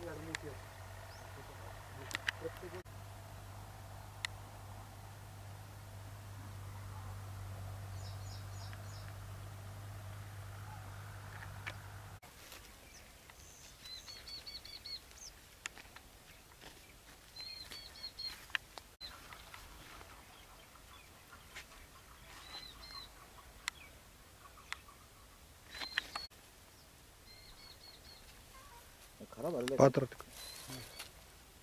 खराब आहे. पात्र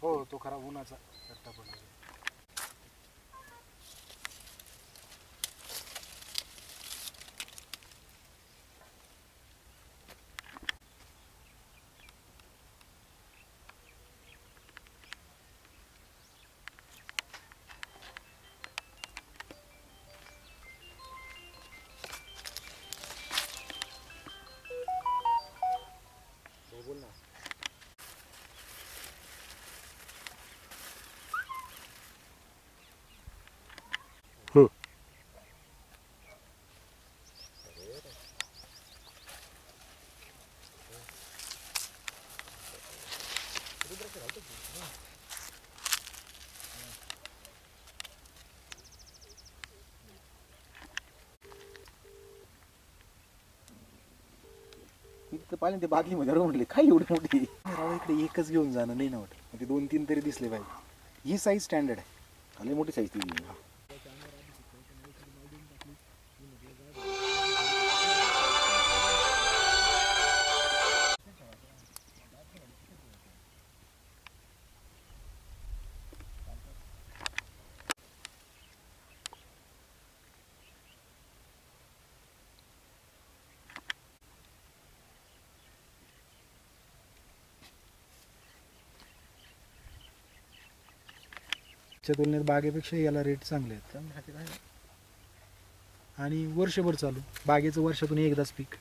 हो तो खरा उन्हाचा चट्टा पडला तिथं पाहिलं ते बादलीमध्ये राहून म्हटले काय एवढी मोठी? राव इकडे एकच घेऊन जाणं नाही ना वाटत. ते दोन तीन तरी दिसले पाहिजे. ही साईज स्टँडर्ड आहे. आले मोठी साईज ती. च्या तुलनेत बागेपेक्षा याला रेट चांगले आहेत. आणि वर्षभर चालू. बागेचं वर्षातून एकदाच पीक.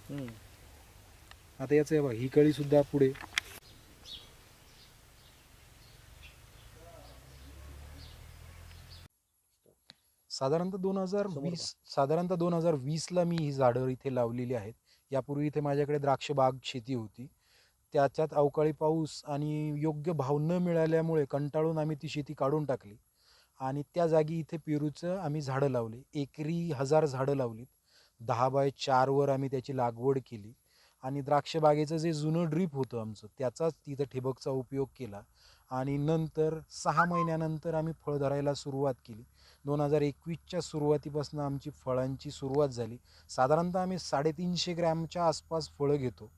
आता याचं आहे बघा ही कळी सुद्धा पुढे. साधारणतः दोन हजार वीस साधारणतः दोन हजार वीसला मी ही झाडं इथे लावलेली आहेत. यापूर्वी इथे माझ्याकडे द्राक्ष बाग शेती होती. त्याच्यात अवकाळी पाऊस आणि योग्य भाव न मिळाल्यामुळे कंटाळून आम्ही ती शेती काढून टाकली. आणि त्या जागी इथे पेरूचं आम्ही झाडं लावले. एकरी हजार झाडं लावलीत. दहा बाय चारवर आम्ही त्याची लागवड केली. आणि द्राक्ष बागेचं जे जुनं ड्रीप होतं आमचं त्याचाच तिथं ठिबकचा उपयोग केला. आणि नंतर सहा महिन्यानंतर आम्ही फळ धरायला सुरुवात केली. दोन हजार एकवीसच्या सुरुवातीपासून आमची फळांची सुरुवात झाली. साधारणतः आम्ही साडेतीनशे ग्रॅमच्या आसपास फळं घेतो.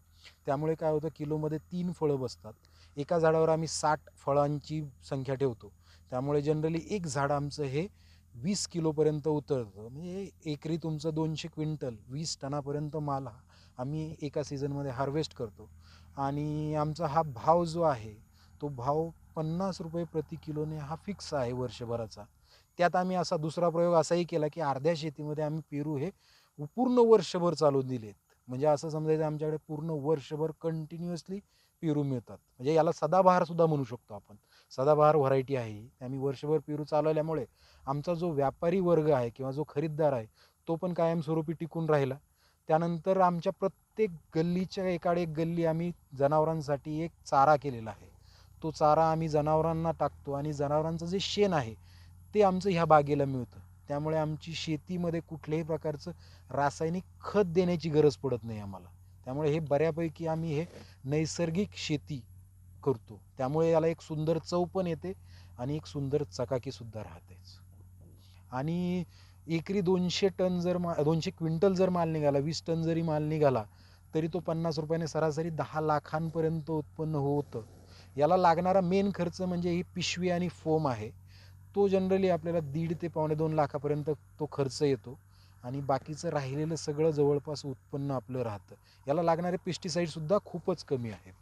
त्यामुळे काय होतं किलोमध्ये तीन फळं बसतात. एका झाडावर आम्ही साठ फळांची संख्या ठेवतो. त्यामुळे जनरली एक झाड आमचं हे वीस किलोपर्यंत उतरतं. म्हणजे एकरी तुमचं दोनशे क्विंटल वीस टनापर्यंत माल हा आम्ही एका सीझनमध्ये हार्वेस्ट करतो. आणि आमचा हा भाव जो आहे तो भाव पन्नास रुपये प्रति किलोने हा फिक्स आहे वर्षभराचा. त्यात आम्ही असा दुसरा प्रयोग असाही केला की अर्ध्या शेतीमध्ये आम्ही पेरू हे पूर्ण वर्षभर चालून दिलेत. म्हणजे असं समजायचं आमच्याकडे पूर्ण वर्षभर कंटिन्युअसली पेरू मिळतात. म्हणजे याला सदाबहार सुद्धा म्हणू शकतो आपण. सदाबहार व्हरायटी आहे आम्ही वर्षभर पेरू चालवल्यामुळे आमचा जो व्यापारी वर्ग आहे किंवा जो खरीददार आहे तो पण कायमस्वरूपी टिकून राहिला. त्यानंतर आमच्या प्रत्येक गल्लीच्या एकाड एक गल्ली आम्ही जनावरांसाठी एक चारा केलेला आहे. तो चारा आम्ही जनावरांना टाकतो आणि जनावरांचं जे शेण आहे ते आमचं ह्या बागेला मिळतं. त्यामुळे आमची शेतीमध्ये कुठल्याही प्रकारचं रासायनिक खत देण्याची गरज पडत नाही आम्हाला. त्यामुळे हे बऱ्यापैकी आम्ही हे नैसर्गिक शेती करतो. त्यामुळे याला एक सुंदर चव पण येते आणि एक सुंदर चकाकीसुद्धा राहतेच. आणि एकरी दोनशे टन जर मा दोनशे क्विंटल जर माल निघाला वीस टन जरी माल निघाला तरी तो पन्नास रुपयाने सरासरी दहा लाखांपर्यंत उत्पन्न होतं. याला लागणारा मेन खर्च म्हणजे ही पिशवी आणि फोम आहे. तो जनरली आपल्याला दीड ते पावणे दोन लाखापर्यंत तो खर्च येतो. आणि बाकीचं राहिलेलं सगळं जवळपास उत्पन्न आपलं राहतं. याला लागणारे पेस्टिसाईडसुद्धा खूपच कमी आहेत.